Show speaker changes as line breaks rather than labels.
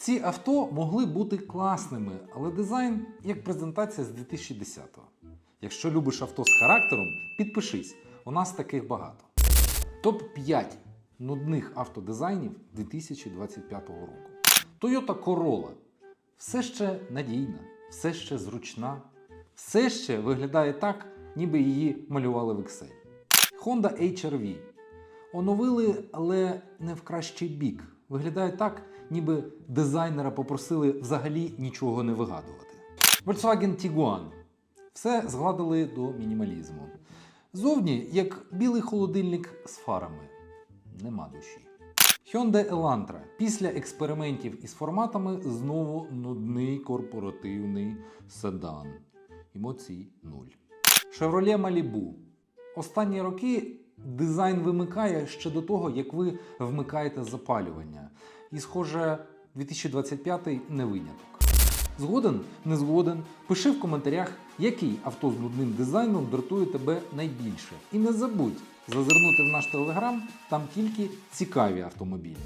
Ці авто могли бути класними, але дизайн як презентація з 2010-го. Якщо любиш авто з характером, підпишись, у нас таких багато. Топ-5 нудних автодизайнів 2025 року. Toyota Corolla все ще надійна, все ще зручна, все ще виглядає так, ніби її малювали в Excel. Honda HR-V оновили, але не в кращий бік. Виглядає так, ніби дизайнера попросили взагалі нічого не вигадувати. Volkswagen Tiguan все згладили до мінімалізму. Зовні як білий холодильник з фарами. Нема душі. Hyundai Elantra після експериментів із форматами знову нудний корпоративний седан. Емоцій нуль. Chevrolet Malibu. Останні роки дизайн вимикає ще до того, як ви вмикаєте запалювання. І, схоже, 2025 не виняток. Згоден? Не згоден? Пиши в коментарях, який авто з нудним дизайном дратує тебе найбільше. І не забудь зазирнути в наш телеграм, там тільки цікаві автомобілі.